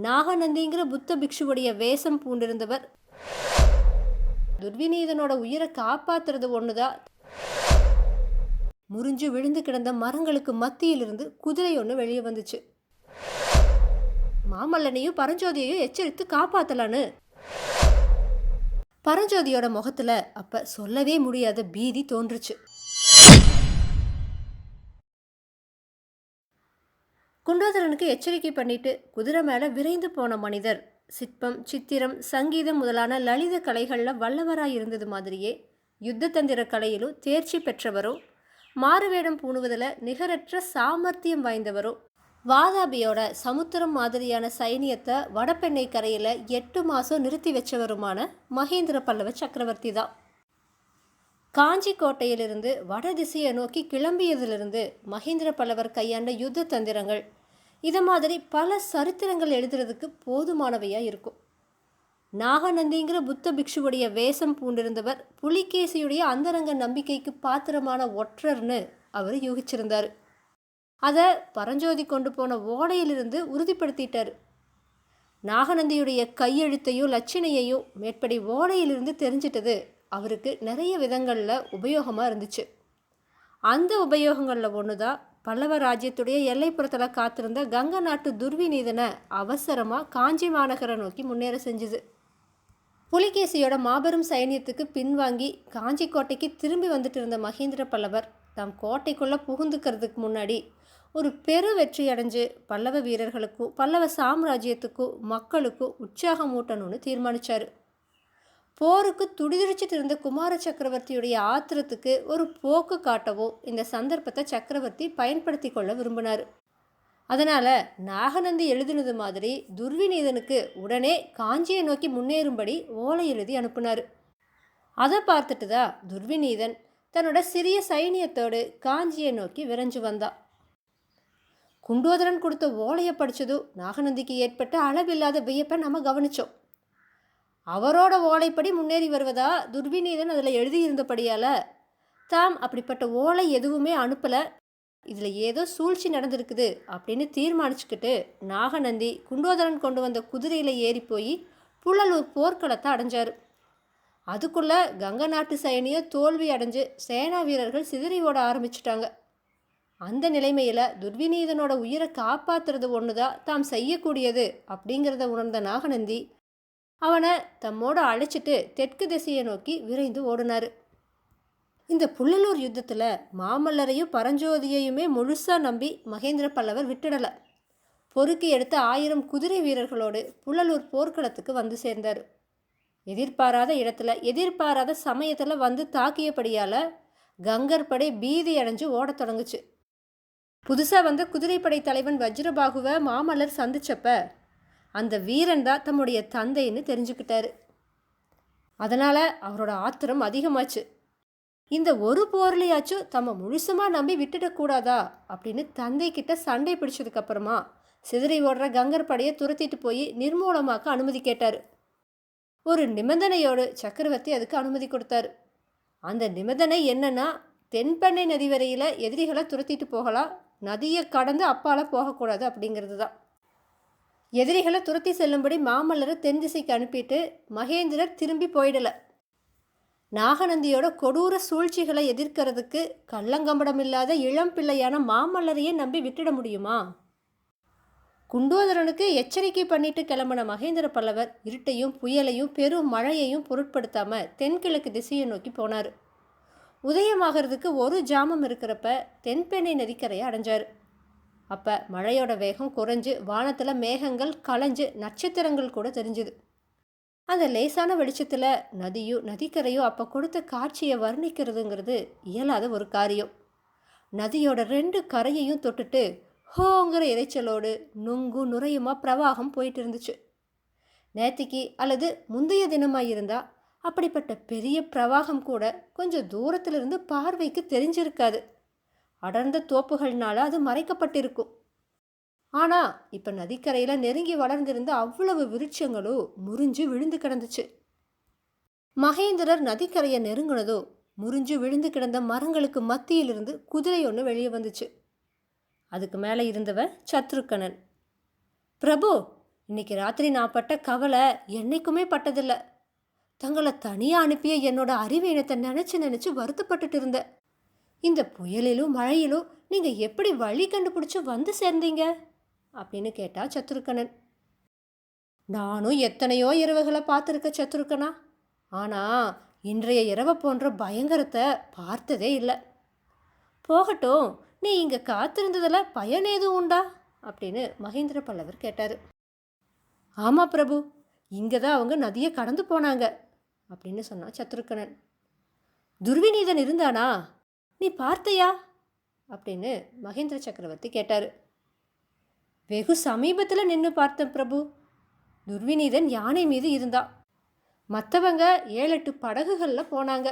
நாகநந்திங்கிற புத்த பிக்ஷுவுடைய வேஷம் பூண்டிருந்தவர். துர்விநீதனோட உயிரை காப்பாத்துறது ஒண்ணுதான் முறிஞ்சு விழுந்து கிடந்த மரங்களுக்கு மத்தியிலிருந்து குதிரை ஒன்று வெளியே வந்துச்சு. மாமல்லனையும் பரஞ்சோதியையும் எச்சரித்து காப்பாத்தலான்னு. பரஞ்சோதியோட முகத்துல அப்ப சொல்லவே முடியாத பீதி தோன்றுச்சு. குண்டோதரனுக்கு எச்சரிக்கை பண்ணிட்டு குதிரை மேலே விரைந்து போன மனிதர். சிற்பம் சித்திரம் சங்கீதம் முதலான லலித கலைகளில் வல்லவராய் இருந்தது மாதிரியே யுத்ததந்திர கலையிலும் தேர்ச்சி பெற்றவரும் மாறுவேடம் பூணுவதில் நிகரற்ற சாமர்த்தியம் வாய்ந்தவரும் வாதாபியோட சமுத்திரம் மாதிரியான சைனியத்தை வடபெண்ணை கரையில் எட்டு மாதம் நிறுத்தி வச்சவருமான மகேந்திர பல்லவ சக்கரவர்த்தி தான். காஞ்சி கோட்டையிலிருந்து வடதிசையை நோக்கி கிளம்பியதிலிருந்து மகேந்திர பல்லவர் கையாண்ட யுத்த தந்திரங்கள். இதை மாதிரி பல சரித்திரங்கள் எழுதுறதுக்கு போதுமானவையாக இருக்கும். நாகநந்திங்கிற புத்த பிக்ஷுவுடைய வேஷம் பூண்டிருந்தவர் புலிகேசியுடைய அந்தரங்க நம்பிக்கைக்கு பாத்திரமான ஒற்றர்னு அவர் யூகிச்சிருந்தார். அதை பரஞ்சோதி கொண்டு போன ஓடையிலிருந்து உறுதிப்படுத்திட்டார். நாகநந்தியுடைய கையெழுத்தையும் லட்சணையையும் மேற்படி ஓடையிலிருந்து தெரிஞ்சிட்டது அவருக்கு நிறைய விதங்களில் உபயோகமாக இருந்துச்சு. அந்த உபயோகங்களில் ஒன்று தான் பல்லவ ராஜ்யத்துடைய எல்லைப்புறத்தில் காத்திருந்த கங்க நாட்டு துர்விநீதனை அவசரமாக காஞ்சி மாநகரை நோக்கி முன்னேற செஞ்சுது. புலிகேசியோட மாபெரும் சைனியத்துக்கு பின்வாங்கி காஞ்சி கோட்டைக்கு திரும்பி வந்துட்டு இருந்த மகேந்திர பல்லவர் தம் கோட்டைக்குள்ளே புகுந்துக்கிறதுக்கு முன்னாடி ஒரு பெரு வெற்றி அடைஞ்சு பல்லவ வீரர்களுக்கும் பல்லவ சாம்ராஜ்யத்துக்கும் மக்களுக்கும் உற்சாகம் ஊட்டணும்னு தீர்மானித்தார் போருக்கு துடிதுடிச்சிட்டு இருந்த குமார சக்கரவர்த்தியுடைய ஆத்திரத்துக்கு ஒரு போக்கு காட்டவோ இந்த சந்தர்ப்பத்தை சக்கரவர்த்தி பயன்படுத்தி கொள்ள விரும்பினார். அதனால் நாகநந்தி எழுதினது மாதிரி துர்விநீதனுக்கு உடனே காஞ்சியை நோக்கி முன்னேறும்படி ஓலை எழுதி அனுப்புனார். அதை பார்த்துட்டு தான் துர்விநீதன் தன்னோட சிறிய சைனியத்தோடு காஞ்சியை நோக்கி விரைஞ்சு வந்தான் குண்டோதரன் கொடுத்த ஓலையை படித்ததும் நாகநந்திக்கு ஏற்பட்ட அளவில்லாத வியப்பை நம்ம கவனித்தோம் அவரோட ஓலைப்படி முன்னேறி வருவதா துர்விநீதன் அதில் எழுதியிருந்தபடியால்? தாம் அப்படிப்பட்ட ஓலை எதுவுமே அனுப்பலை. இதில் ஏதோ சூழ்ச்சி நடந்திருக்குது அப்படின்னு தீர்மானிச்சுக்கிட்டு நாகநந்தி குண்டோதரன் கொண்டு வந்த குதிரையில் ஏறி போய் புழலூர் போர்க்களத்தை அடைஞ்சார். அதுக்குள்ளே கங்க நாட்டு சைனியம் தோல்வி அடைஞ்சு சேனா வீரர்கள் சிதறி ஓட ஆரம்பிச்சிட்டாங்க. அந்த நிலைமையில் துர்விநீதனோட உயிரை காப்பாற்றுறது ஒன்று தான் தாம் செய்யக்கூடியது அப்படிங்கிறத உணர்ந்த நாகநந்தி அவனை தம்மோடு அழைச்சிட்டு தெற்கு திசையை நோக்கி விரைந்து ஓடினார். இந்த புள்ளலூர் யுத்தத்தில் மாமல்லரையும் பரஞ்சோதியையுமே முழுசாக நம்பி மகேந்திர பல்லவர் விட்டுடலை. பொறுக்கி எடுத்த ஆயிரம் குதிரை வீரர்களோடு புள்ளலூர் போர்க்களத்துக்கு வந்து சேர்ந்தார். எதிர்பாராத இடத்துல எதிர்பாராத சமயத்தில் வந்து தாக்கியபடியால் கங்கர் படை பீதி அடைஞ்சு ஓடத் தொடங்குச்சு. புதுசாக வந்த குதிரைப்படை தலைவன் வஜ்ரபாகுவை மாமல்லர் சந்திச்சப்ப அந்த வீரன் தான் தம்முடைய தந்தைன்னு தெரிஞ்சுக்கிட்டாரு. அதனால் அவரோட ஆத்திரம் அதிகமாச்சு. இந்த ஒரு போர்லையாச்சும் தம்ம முழுசுமாக நம்பி விட்டுடக்கூடாதா அப்படின்னு தந்தைக்கிட்ட சண்டை பிடிச்சதுக்கப்புறமா சிதறி ஓடுற கங்கர் படையை துரத்திட்டு போய் நிர்மூலமாக்க அனுமதி கேட்டார். ஒரு நிபந்தனையோடு சக்கரவர்த்தி அதுக்கு அனுமதி கொடுத்தாரு. அந்த நிபந்தனை என்னன்னா தென்பெண்ணை நதி வரையில் எதிரிகளை துரத்திட்டு போகலாம் நதியை கடந்து அப்பால போகக்கூடாது அப்படிங்கிறது தான் எதிரிகளை துரத்தி செல்லும்படி மாமல்லரை தென் திசைக்கு அனுப்பிட்டு மகேந்திரர் திரும்பி போயிடல. நாகநந்தியோட கொடூர சூழ்ச்சிகளை எதிர்க்கிறதுக்கு கள்ளங்கம்படமில்லாத இளம் பிள்ளையான மாமல்லரையே நம்பி விட்டுட முடியுமா? குண்டோதரனுக்கு எச்சரிக்கை பண்ணிட்டு கிளம்பின மகேந்திர பல்லவர் இருட்டையும் புயலையும் பெரும் மழையையும் பொருட்படுத்தாம தென்கிழக்கு திசையை நோக்கி போனார். உதயமாகிறதுக்கு ஒரு ஜாமம் இருக்கிறப்ப தென்பெண்ணை நதிக்கரையை அடைஞ்சார். அப்போ மழையோட வேகம் குறைஞ்சு வானத்தில் மேகங்கள் களைஞ்சு நட்சத்திரங்கள் கூட தெரிஞ்சுது. அந்த லேசான வெளிச்சத்தில் நதியோ நதிக்கரையும் அப்போ கொடுத்த காட்சியை வர்ணிக்கிறதுங்கிறது இயலாத ஒரு காரியம். நதியோட ரெண்டு கரையையும் தொட்டுட்டு ஹோங்கிற இறைச்சலோடு நுங்கு நுரையுமா பிரவாகம் போயிட்டு இருந்துச்சு நேத்திக்கு அல்லது முந்தைய தினமாக இருந்தால் அப்படிப்பட்ட பெரிய பிரவாகம் கூட கொஞ்சம் தூரத்திலிருந்து பார்வைக்கு தெரிஞ்சிருக்காது. அடர்ந்த தோப்புகள்னால அது மறைக்கப்பட்டிருக்கும். ஆனால் இப்போ நதிக்கரையில் நெருங்கி வளர்ந்திருந்த அவ்வளவு விருட்சங்களோ முறிஞ்சு விழுந்து கிடந்துச்சு. மகேந்திரர் நதிக்கரையை நெருங்கினதோ முறிஞ்சு விழுந்து கிடந்த மரங்களுக்கு மத்தியிலிருந்து குதிரை ஒன்று வெளியே வந்துச்சு. அதுக்கு மேலே இருந்தவன் சத்ருக்கணன். பிரபு இன்னைக்கு ராத்திரி நான் பட்ட கவலை என்னைக்குமே பட்டதில்லை. தங்களை தனியாக அனுப்பிய என்னோட அறிவீனத்தை நினச்சி நினச்சி வருத்தப்பட்டுட்டு இருந்தேன். இந்த புயலிலும் மழையிலும் நீங்கள் எப்படி வழி கண்டுபிடிச்சி வந்து சேர்ந்தீங்க? அப்படின்னு கேட்டா சத்துருக்கணன் நானும் எத்தனையோ இரவுகளை பார்த்துருக்க சத்ருக்கனா ஆனால் இன்றைய இரவை போன்ற பயங்கரத்தை பார்த்ததே இல்லை. போகட்டும் நீ இங்கே காத்திருந்ததில் பயன் எதுவும் உண்டா? அப்படின்னு மகேந்திர பல்லவர் கேட்டார். ஆமாம் பிரபு இங்கே தான் அவங்க நதியை கடந்து போனாங்க அப்படின்னு சொன்னான் சத்ருக்கணன். துர்விநீதன் இருந்தானா? நீ பார்த்தையா? அப்படின்னு மகேந்திர சக்கரவர்த்தி கேட்டார். வெகு சமீபத்தில் நின்று பார்த்தேன் பிரபு. துர்விநீதன் யானை மீது இருந்தா. மற்றவங்க ஏழு எட்டு படகுகளில் போனாங்க.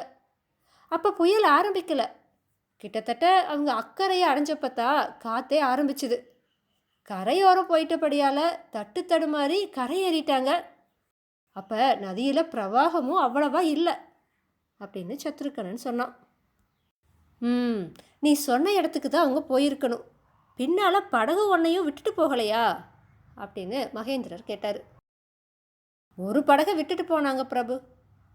அப்போ புயல் ஆரம்பிக்கலை. கிட்டத்தட்ட அவங்க அக்கறையை அடைஞ்சப்பத்தா காத்தே ஆரம்பிச்சுது. கரையோரம் போயிட்டபடியால் தட்டு தடுமாறி கரையேறிட்டாங்க அப்போ நதியில் பிரவாகமும் அவ்வளவா இல்லை அப்படின்னு சத்ருக்கணன் சொன்னான். ம். நீ சொன்ன இடத்துக்கு தான் அவங்க போயிருக்கணும். பின்னால் படகு ஒன்றையும் விட்டுட்டு போகலையா? அப்படின்னு மகேந்திரர் கேட்டார். ஒரு படகை விட்டுட்டு போனாங்க பிரபு.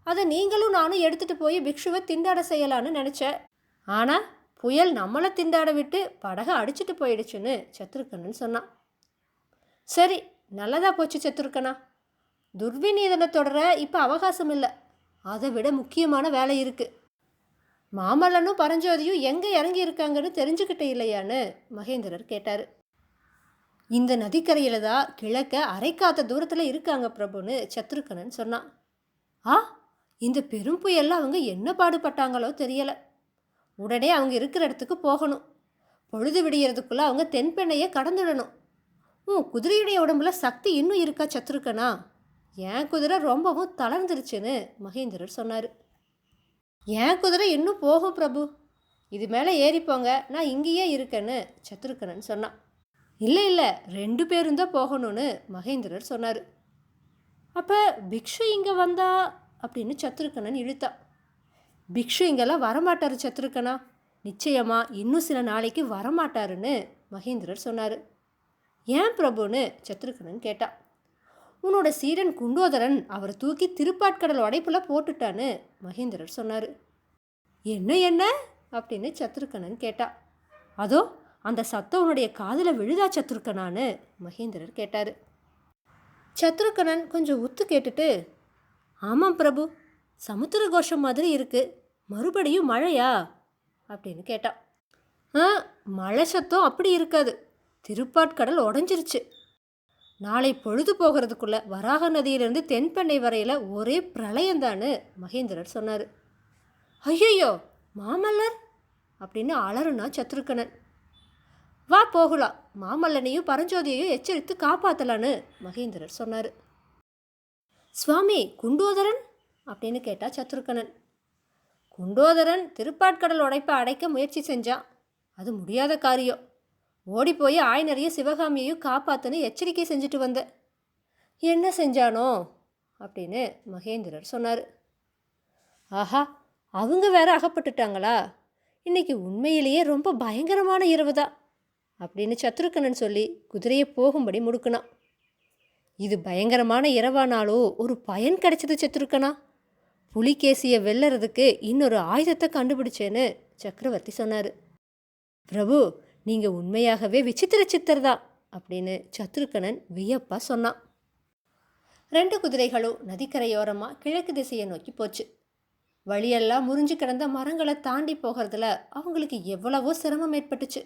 அதை நீங்களும் நானும் எடுத்துகிட்டு போய் பிக்ஷுவை திண்டாட செய்யலான்னு நினச்சேன் ஆனால் புயல் நம்மளை திண்டாட விட்டு படகை அடிச்சிட்டு போயிடுச்சுன்னு சத்ருக்கண்ணன் சொன்னான். சரி நல்லதாக போச்சு சத்ருக்கனா துர்விநீதனை தொடர இப்போ அவகாசம் இல்லை. அதை விட முக்கியமான வேலை இருக்குது மாமல்லனும் பரஞ்சோதியும் எங்கே இறங்கி இருக்காங்கன்னு தெரிஞ்சுக்கிட்டே இல்லையான்னு மகேந்திரர் கேட்டார். இந்த நதிக்கரையில் தான் கிழக்க அரைக்காத்த தூரத்தில் இருக்காங்க பிரபுன்னு சத்ருக்கனன் சொன்னான். ஆ இந்த பெரும் புயலில் அவங்க என்ன பாடுபட்டாங்களோ தெரியலை. உடனே அவங்க இருக்கிற இடத்துக்கு போகணும். பொழுது விடியறதுக்குள்ளே அவங்க தென்பெண்ணையை கடந்துடணும். உன் குதிரையுடைய உடம்புல சக்தி இன்னும் இருக்கா சத்ருக்கனா? என் குதிரை ரொம்பவும் தளர்ந்துருச்சுன்னு மகேந்திரர் சொன்னார். என் குதிரை இன்னும் போகும் பிரபு. இது மேலே ஏறிப்போங்க நான் இங்கேயே இருக்கேன்னு சத்ருக்கனன் சொன்னான். இல்லை இல்லை. ரெண்டு பேரும் தான் போகணும்னு மகேந்திரர் சொன்னார். அப்போ பிக்ஷு இங்கே வந்தா? அப்படின்னு சத்ருக்கனன் இழுத்தான். பிக்ஷு இங்கெல்லாம் வரமாட்டார் சத்ருக்கனா? நிச்சயமா இன்னும் சில நாளைக்கு வரமாட்டாருன்னு மகேந்திரர் சொன்னார். ஏன் பிரபுன்னு சத்ருக்கனன் கேட்டான். உன்னோட சீடன் குண்டோதரன் அவரை தூக்கி திருப்பாட்கடல் உடைப்புல போட்டுட்டான்னு மகேந்திரர் சொன்னார். என்ன என்ன? அப்படின்னு சத்ருக்கணன் கேட்டா. அதோ அந்த சத்தம் உன்னுடைய காதில் விழுதா சத்ருக்கனான்னு? மகேந்திரர் கேட்டார். சத்ருக்கணன் கொஞ்சம் உத்து கேட்டுட்டு ஆமாம் பிரபு சமுத்திர கோஷம் மாதிரி இருக்கு. மறுபடியும் மழையா? அப்படின்னு கேட்டான் ஆ மழை சத்தம் அப்படி இருக்காது. திருப்பாட்கடல் உடஞ்சிருச்சு. நாளை பொழுது போகிறதுக்குள்ள வராக நதியிலிருந்து தென்பெண்ணை வரையில் ஒரே பிரளயம்தான்னு மகேந்திரர் சொன்னார். ஐயையோ மாமல்லர்? அப்படின்னு அலறுனா சத்ருக்கனன். வா போகலாம். மாமல்லனையும் பரஞ்சோதியையும் எச்சரித்து காப்பாற்றலான்னு மகேந்திரர் சொன்னார். சுவாமி குண்டோதரன்? அப்படின்னு கேட்டா சத்ருக்கனன். குண்டோதரன் திருப்பாட்கடல் உடைப்பை அடைக்க முயற்சி செஞ்சான். அது முடியாத காரியம். ஓடிப்போய் ஆயனரையும் சிவகாமியையும் காப்பாத்துன்னு எச்சரிக்கை செஞ்சுட்டு வந்தேன் என்ன செஞ்சானோ? அப்படின்னு மகேந்திரர் சொன்னார். ஆஹா அவங்க வேற அகப்பட்டுட்டாங்களா? இன்னைக்கு உண்மையிலேயே ரொம்ப பயங்கரமான இரவு தான் அப்படின்னு சத்ருக்கணன் சொல்லி குதிரையை போகும்படி முடுக்கினான். இது பயங்கரமான இரவானாலோ ஒரு பயன் கிடைச்சது சத்ருக்கனா புலிகேசியை வெல்லறதுக்கு இன்னொரு ஆயுதத்தை கண்டுபிடிச்சேன்னு சக்கரவர்த்தி சொன்னார். பிரபு நீங்கள் உண்மையாகவே விசித்திர சித்தர் தான் அப்படின்னு சத்ருக்கனன் வியப்பா சொன்னான். ரெண்டு குதிரைகளும் நதிக்கரையோரமாக கிழக்கு திசையை நோக்கி போச்சு. வழியெல்லாம் முறிஞ்சு கிடந்த மரங்களை தாண்டி போகிறதுல அவங்களுக்கு எவ்வளவோ சிரமம் ஏற்பட்டுச்சு.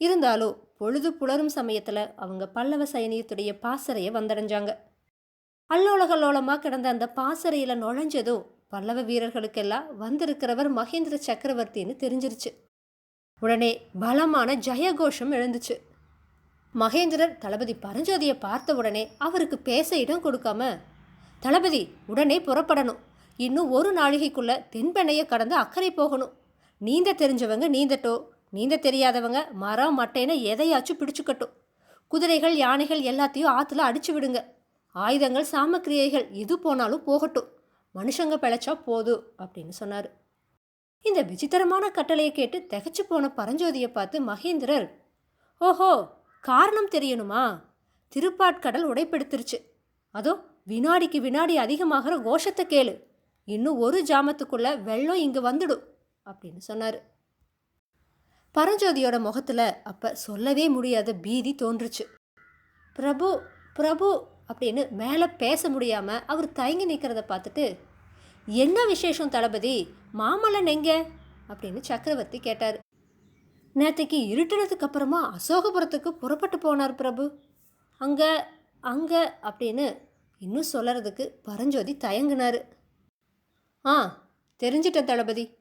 இருந்தாலும் பொழுது புலரும் சமயத்தில் அவங்க பல்லவ சைனியத்துடைய பாசறையை வந்தடைஞ்சாங்க. அல்லோலகல்லோலமாக கிடந்த அந்த பாசறையில் நுழைஞ்சதும் பல்லவ வீரர்களுக்கெல்லாம் வந்திருக்கிறவர் மகேந்திர சக்கரவர்த்தின்னு தெரிஞ்சிருச்சு. உடனே பலமான ஜெயகோஷம் எழுந்துச்சு. மகேந்திரர் தளபதி பரஞ்சோதியை பார்த்த உடனே அவருக்கு பேச இடம் கொடுக்காம தளபதி உடனே புறப்படணும். இன்னும் ஒரு நாழிகைக்குள்ள தென்பெண்ணையை கடந்து அக்கறை போகணும். நீந்த தெரிஞ்சவங்க நீந்தட்டோ நீந்த தெரியாதவங்க மரம் மட்டைன்னு எதையாச்சும் பிடிச்சுக்கட்டும். குதிரைகள் யானைகள் எல்லாத்தையும் ஆற்றுல அடிச்சு விடுங்க. ஆயுதங்கள் சாமக்கிரியைகள் எது போனாலும் போகட்டும். மனுஷங்க பிழைச்சா போதும் அப்படின்னு சொன்னார். இந்த விசித்திரமான கட்டளையை கேட்டு திகச்சு போன பரஞ்சோதியை பார்த்து மகேந்திரர் ஓஹோ காரணம் தெரியணுமா? திருப்பாட்கடல் உடைப்பெடுத்துருச்சு. அதோ வினாடிக்கு வினாடி அதிகமாகிற கோஷத்தை கேளு. இன்னும் ஒரு ஜாமத்துக்குள்ள வெள்ளம் இங்கே வந்துடும் அப்படின்னு சொன்னார். பரஞ்சோதியோட முகத்தில் அப்போ சொல்லவே முடியாத பீதி தோன்றுச்சு. பிரபு பிரபு அப்படின்னு மேலே பேச முடியாமல் அவர் தயங்கி நிற்கிறத பார்த்துட்டு என்ன விசேஷம் தளபதி? மாமல்லன் எங்கே? அப்படின்னு சக்கரவர்த்தி கேட்டார். நேற்றுக்கு இருட்டினதுக்கு அப்புறமா அசோகபுரத்துக்கு புறப்பட்டு போனார் பிரபு. அங்கே அங்கே அப்படின்னு இன்னும் சொல்லறதுக்கு பரஞ்சோதி தயங்குனார். ஆ தெரிஞ்சிட்டேன் தளபதி.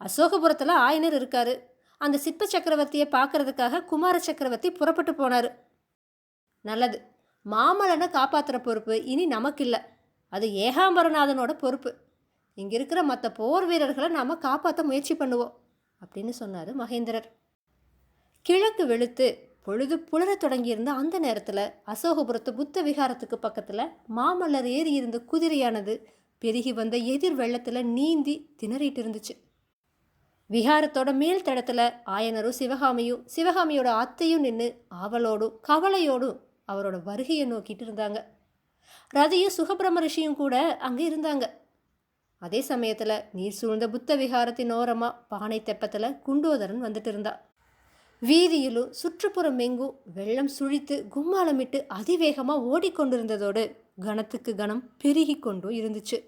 அசோகபுரத்தில் ஆயனர் இருக்காரு. அந்த சிற்ப சக்கரவர்த்தியை பார்க்கறதுக்காக குமார சக்கரவர்த்தி புறப்பட்டு போனார். நல்லது. மாமலனை காப்பாற்றுற பொறுப்பு இனி நமக்கு இல்லை அது ஏகாம்பரநாதனோட பொறுப்பு. இங்கே இருக்கிற மற்ற போர் வீரர்களை நாம் காப்பாற்ற முயற்சி பண்ணுவோம் அப்படின்னு சொன்னார் மகேந்திரர். கிழக்கு வெளுத்து பொழுது புலரத் தொடங்கியிருந்த அந்த நேரத்தில் அசோகபுரத்து புத்த விகாரத்துக்கு பக்கத்தில் மாமல்லர் ஏறி இருந்த குதிரையானது பெருகி வந்த எதிர் வெள்ளத்தில் நீந்தி திணறிட்டு இருந்துச்சு. விகாரத்தோட மேல் தடத்தில் ஆயனரும் சிவகாமியும் சிவகாமியோட அத்தையும் நின்று ஆவலோடும் கவலையோடும் அவரோட வருகையை நோக்கிட்டு இருந்தாங்க. ரதியும் சுகபிரம ரிஷியும் கூட அங்கே இருந்தாங்க. அதே சமயத்தில் நீர் சூழ்ந்த புத்த விகாரத்தின் ஓரமாக பானை தெப்பத்தில் குண்டோதரன் வந்துட்டு இருந்தா வீதியிலும் சுற்றுப்புறம் எங்கும் வெள்ளம் சுழித்து கும்மாளமிட்டு அதிவேகமாக ஓடிக்கொண்டிருந்ததோடு கணத்துக்கு கணம் பெருகி கொண்டும் இருந்துச்சு.